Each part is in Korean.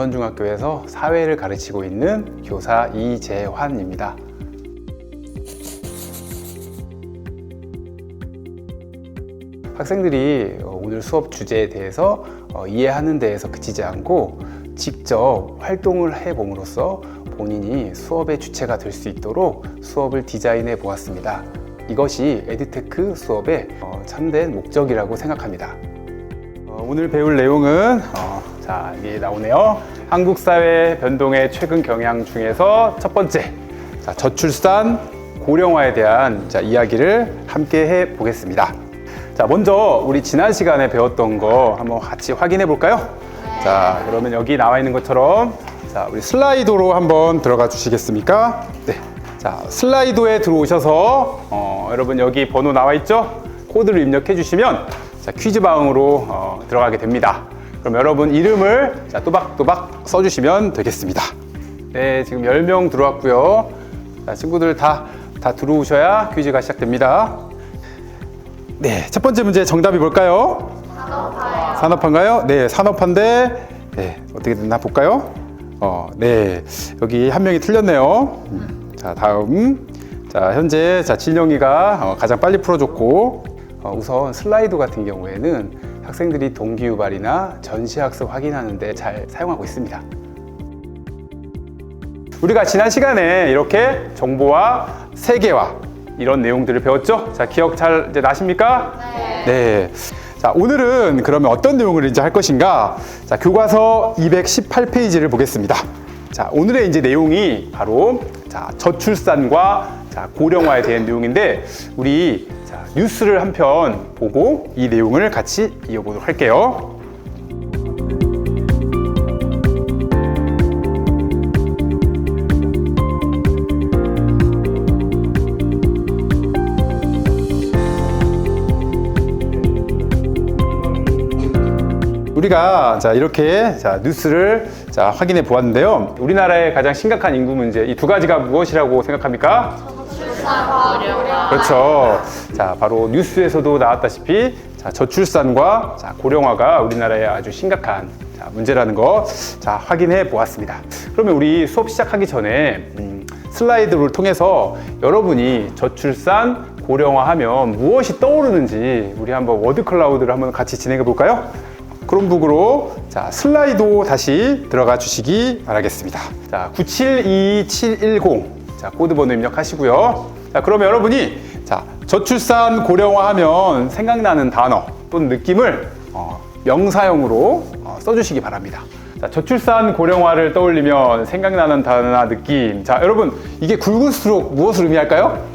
영선중학교에서 사회를 가르치고 있는 교사 이재환입니다. 학생들이 어, 오늘 수업 주제에 대해서 어, 이해하는 데에서 그치지 않고 직접 활동을 해봄으로써 본인이 수업의 주체가 될 수 있도록 수업을 디자인해 보았습니다. 이것이 에듀테크 수업의 어, 참된 목적이라고 생각합니다. 어, 오늘 배울 내용은 어, 자 여기 나오네요. 한국 사회 변동의 최근 경향 중에서 첫 번째 자, 저출산 고령화에 대한 자, 이야기를 함께 해 보겠습니다. 자 먼저 우리 지난 시간에 배웠던 거 한번 같이 확인해 볼까요? 자 그러면 여기 나와 있는 것처럼 자 우리 슬라이도로 한번 들어가 주시겠습니까? 네. 자 슬라이도에 들어오셔서 어, 여러분 여기 번호 나와 있죠? 코드를 입력해 주시면 자, 퀴즈 방으로 어, 들어가게 됩니다. 그럼 여러분 이름을 자, 또박또박 써주시면 되겠습니다. 네, 지금 10명 들어왔고요. 자, 친구들 다, 다 들어오셔야 퀴즈가 시작됩니다. 네, 첫 번째 문제 정답이 뭘까요? 산업화요. 산업화인가요? 네, 산업화인데, 네, 어떻게 됐나 볼까요? 어, 네, 여기 한 명이 틀렸네요. 음, 자, 다음. 자, 현재, 자, 진영이가 어, 가장 빨리 풀어줬고, 어, 우선 슬라이드 같은 경우에는 학생들이 동기 유발이나 전시학습 확인하는데 잘 사용하고 있습니다. 우리가 지난 시간에 이렇게 정보와 세계화 이런 내용들을 배웠죠? 자, 기억 잘 이제 나십니까? 네. 자, 오늘은 그러면 어떤 내용을 이제 할 것인가? 자, 교과서 218페이지를 보겠습니다. 자, 오늘의 이제 내용이 바로 자, 저출산과 자, 고령화에 대한 내용인데 우리 자, 뉴스를 한 편 보고 이 내용을 같이 이어보도록 할게요. 우리가 자 이렇게 자 뉴스를 자 확인해 보았는데요. 우리나라의 가장 심각한 인구 문제 이 두 가지가 무엇이라고 생각합니까? 그렇죠. 자 바로 뉴스에서도 나왔다시피 자 저출산과 자 고령화가 우리나라의 아주 심각한 자, 문제라는 거 자 확인해 보았습니다. 그러면 우리 수업 시작하기 전에 음, 슬라이드를 통해서 여러분이 저출산 고령화하면 무엇이 떠오르는지 우리 한번 워드 클라우드를 한번 같이 진행해 볼까요? 크롬북으로 자 슬라이도 다시 들어가 주시기 바라겠습니다. 자 972710 자 코드 번호 입력하시고요. 자 그러면 여러분이 자 저출산 고령화하면 생각나는 단어 또는 느낌을 어, 명사형으로 어, 써주시기 바랍니다. 자, 저출산 고령화를 떠올리면 생각나는 단어나 느낌. 자, 여러분, 이게 굵을수록 무엇을 의미할까요?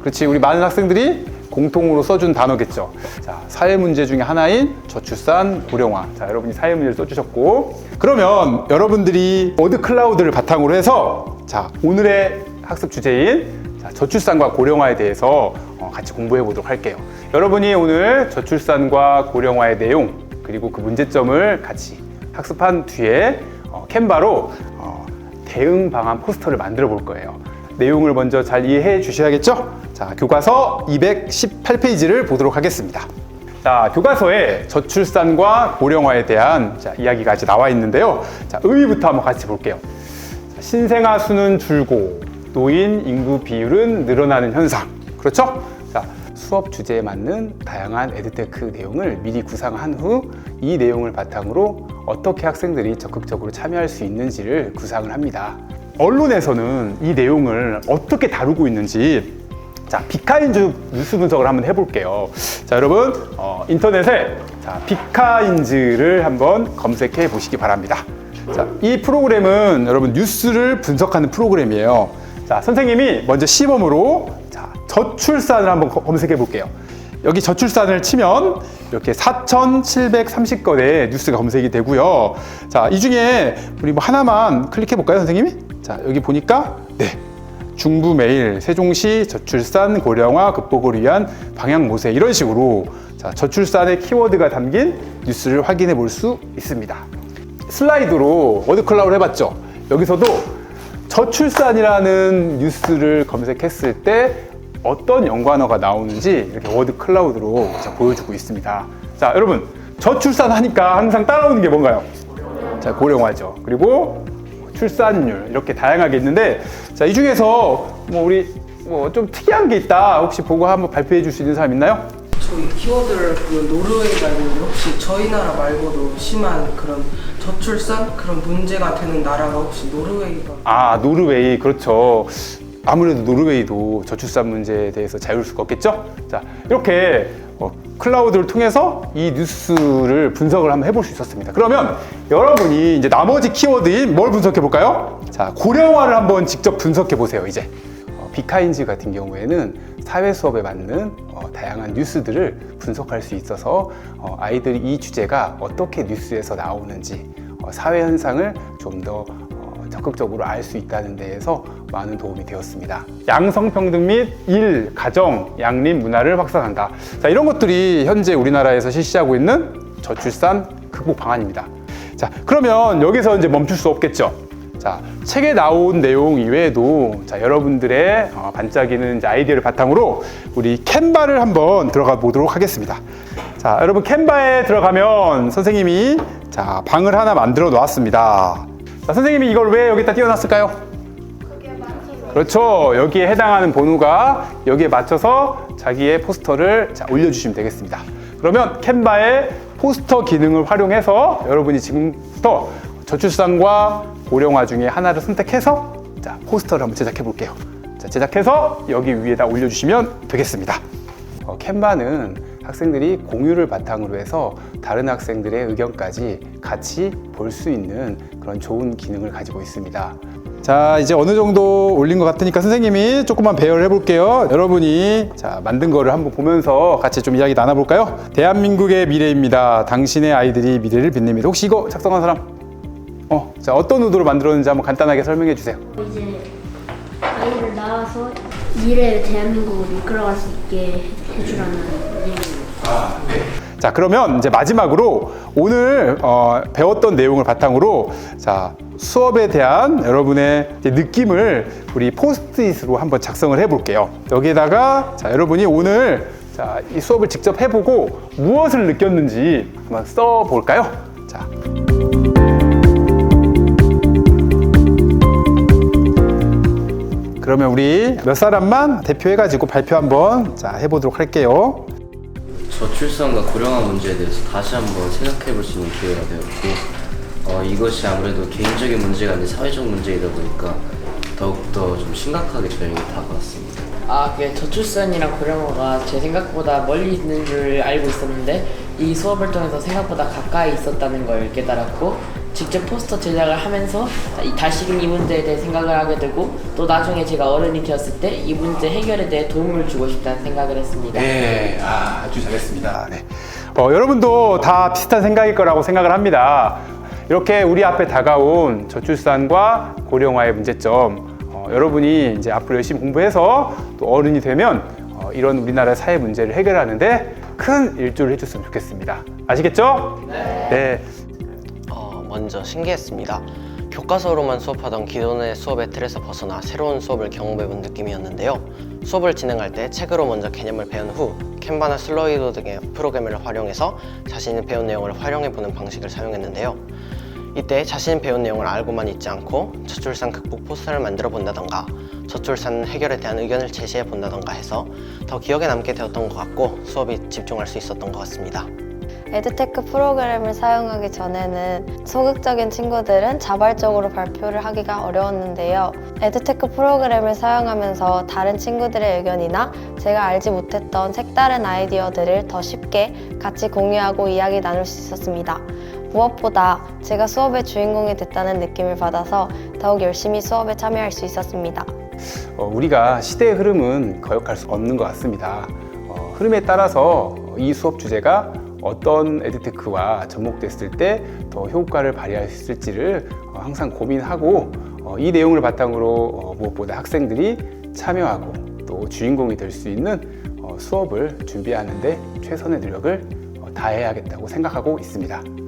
그렇지, 우리 많은 학생들이 공통으로 써준 단어겠죠. 자, 사회 문제 중에 하나인 저출산 고령화. 자, 여러분이 사회 문제를 써주셨고. 그러면 여러분들이 워드 클라우드를 바탕으로 해서 자, 오늘의 학습 주제인 자, 저출산과 고령화에 대해서 어, 같이 공부해 보도록 할게요. 여러분이 오늘 저출산과 고령화의 내용 그리고 그 문제점을 같이 학습한 뒤에 어, 캔바로 어, 대응 방안 포스터를 만들어 볼 거예요. 내용을 먼저 잘 이해해 주셔야겠죠? 자, 교과서 218페이지를 보도록 하겠습니다. 자, 교과서에 저출산과 고령화에 대한 자, 이야기가 아직 나와 있는데요. 자, 의미부터 한번 같이 볼게요. 자, 신생아 수는 줄고 노인 인구 비율은 늘어나는 현상. 그렇죠? 자, 수업 주제에 맞는 다양한 에듀테크 내용을 미리 구상한 후 이 내용을 바탕으로 어떻게 학생들이 적극적으로 참여할 수 있는지를 구상을 합니다. 언론에서는 이 내용을 어떻게 다루고 있는지 자, 비카인즈 뉴스 분석을 한번 해볼게요. 자, 여러분, 어, 인터넷에 자, 비카인즈를 한번 검색해 보시기 바랍니다. 자, 이 프로그램은 여러분 뉴스를 분석하는 프로그램이에요. 자, 선생님이 먼저 시범으로 자, 저출산을 한번 거- 검색해 볼게요. 여기 저출산을 치면 이렇게 4,730건의 뉴스가 검색이 되고요. 자, 이 중에 우리 뭐 하나만 클릭해 볼까요, 선생님이? 자, 여기 보니까 네. 중부 메일, 세종시 저출산 고령화 극복을 위한 방향 모세 이런 식으로 자, 저출산의 키워드가 담긴 뉴스를 확인해 볼 수 있습니다. 슬라이드로 워드 클라우드 해봤죠. 여기서도 저출산이라는 뉴스를 검색했을 때 어떤 연관어가 나오는지 이렇게 워드 클라우드로 자, 보여주고 있습니다. 자, 여러분 저출산 하니까 항상 따라오는 게 뭔가요? 자, 고령화죠. 그리고 출산율 이렇게 다양하게 있는데 자, 이 중에서 뭐 우리 뭐 좀 특이한 게 있다. 혹시 보고 한번 발표해 줄 수 있는 사람 있나요? 저희 키워드를 그 노르웨이가 있는데 혹시 저희 나라 말고도 심한 그런 저출산 그런 문제가 되는 나라가 혹시 노르웨이가 아, 노르웨이. 그렇죠. 아무래도 노르웨이도 저출산 문제에 대해서 자유로울 수가 없겠죠? 자, 이렇게 어, 클라우드를 통해서 이 뉴스를 분석을 한번 해볼 수 있었습니다. 그러면 여러분이 이제 나머지 키워드인 뭘 분석해 볼까요? 자, 고령화를 한번 직접 분석해 보세요, 이제. 어, 비카인즈 같은 경우에는 사회 수업에 맞는 어, 다양한 뉴스들을 분석할 수 있어서 어, 아이들이 이 주제가 어떻게 뉴스에서 나오는지 어, 사회 현상을 좀더 어, 적극적으로 알 수 있다는 데에서 많은 도움이 되었습니다. 양성평등 및 일, 가정, 양립 문화를 확산한다. 자, 이런 것들이 현재 우리나라에서 실시하고 있는 저출산 극복 방안입니다. 자, 그러면 여기서 이제 멈출 수 없겠죠. 자, 책에 나온 내용 이외에도 자, 여러분들의 어, 반짝이는 아이디어를 바탕으로 우리 캔바를 한번 들어가 보도록 하겠습니다. 자, 여러분 캔바에 들어가면 선생님이 자, 방을 하나 만들어 놓았습니다. 자, 선생님이 이걸 왜 여기다 띄워놨을까요? 그렇죠. 여기에 해당하는 번호가 여기에 맞춰서 자기의 포스터를 자, 올려주시면 되겠습니다. 그러면 캔바의 포스터 기능을 활용해서 여러분이 지금부터 저출산과 고령화 중에 하나를 선택해서 자, 포스터를 한번 제작해 볼게요. 자, 제작해서 여기 위에다 올려주시면 되겠습니다. 어, 캔바는 학생들이 공유를 바탕으로 해서 다른 학생들의 의견까지 같이 볼 수 있는 그런 좋은 기능을 가지고 있습니다. 자, 이제 어느 정도 올린 것 같으니까 선생님이 조금만 배열을 해볼게요. 여러분이 자, 만든 거를 한번 보면서 같이 좀 이야기 나눠볼까요? 대한민국의 미래입니다. 당신의 아이들이 미래를 빛냅니다. 혹시 이거 작성한 사람? 어, 자, 어떤 의도로 만들었는지 한번 간단하게 설명해 주세요. 이제 아이를 낳아서 미래의 대한민국을 이끌어갈 수 있게 해주라는 얘기입니다. 자 그러면 이제 마지막으로 오늘 어, 배웠던 내용을 바탕으로 자 수업에 대한 여러분의 이제 느낌을 우리 포스트잇으로 한번 작성을 해 볼게요. 여기에다가 자 여러분이 오늘 자 이 수업을 직접 해보고 무엇을 느꼈는지 한번 써 볼까요? 자. 그러면 우리 몇 사람만 대표해가지고 발표 한번 자 해보도록 할게요. 저출산과 고령화 문제에 대해서 다시 한번 생각해 볼 수 있는 기회가 되었고 어, 이것이 아무래도 개인적인 문제가 아닌 사회적 문제이다 보니까 더욱더 좀 심각하게 저에게 다가왔습니다. 아, 그게 저출산이랑 고령화가 제 생각보다 멀리 있는 줄 알고 있었는데 이 수업을 통해서 생각보다 가까이 있었다는 걸 깨달았고 직접 포스터 제작을 하면서 이 다시금 이 문제에 대해 생각을 하게 되고 또 나중에 제가 어른이 되었을 때 이 문제 해결에 대해 도움을 주고 싶다는 생각을 했습니다. 네, 아, 아주 잘했습니다. 네. 어, 여러분도 다 비슷한 생각일 거라고 생각을 합니다. 이렇게 우리 앞에 다가온 저출산과 고령화의 문제점, 어, 여러분이 이제 앞으로 열심히 공부해서 또 어른이 되면 어, 이런 우리나라 사회 문제를 해결하는데 큰 일조를 해줬으면 좋겠습니다. 아시겠죠? 네. 어, 먼저 신기했습니다. 교과서로만 수업하던 기존의 수업의 틀에서 벗어나 새로운 수업을 경험해본 느낌이었는데요. 수업을 진행할 때 책으로 먼저 개념을 배운 후 캔바나 슬라이드 등의 프로그램을 활용해서 자신이 배운 내용을 활용해보는 방식을 사용했는데요. 이때 자신이 배운 내용을 알고만 있지 않고 저출산 극복 포스터를 만들어 본다던가 저출산 해결에 대한 의견을 제시해 본다던가 해서 더 기억에 남게 되었던 것 같고 수업이 집중할 수 있었던 것 같습니다. 에듀테크 프로그램을 사용하기 전에는 소극적인 친구들은 자발적으로 발표를 하기가 어려웠는데요. 에듀테크 프로그램을 사용하면서 다른 친구들의 의견이나 제가 알지 못했던 색다른 아이디어들을 더 쉽게 같이 공유하고 이야기 나눌 수 있었습니다. 무엇보다 제가 수업의 주인공이 됐다는 느낌을 받아서 더욱 열심히 수업에 참여할 수 있었습니다. 어, 우리가 시대의 흐름은 거역할 수 없는 것 같습니다. 어, 흐름에 따라서 이 수업 주제가 어떤 에듀테크와 접목됐을 때 더 효과를 발휘할 수 있을지를 어, 항상 고민하고 어, 이 내용을 바탕으로 어, 무엇보다 학생들이 참여하고 또 주인공이 될 수 있는 어, 수업을 준비하는데 최선의 노력을 어, 다해야겠다고 생각하고 있습니다.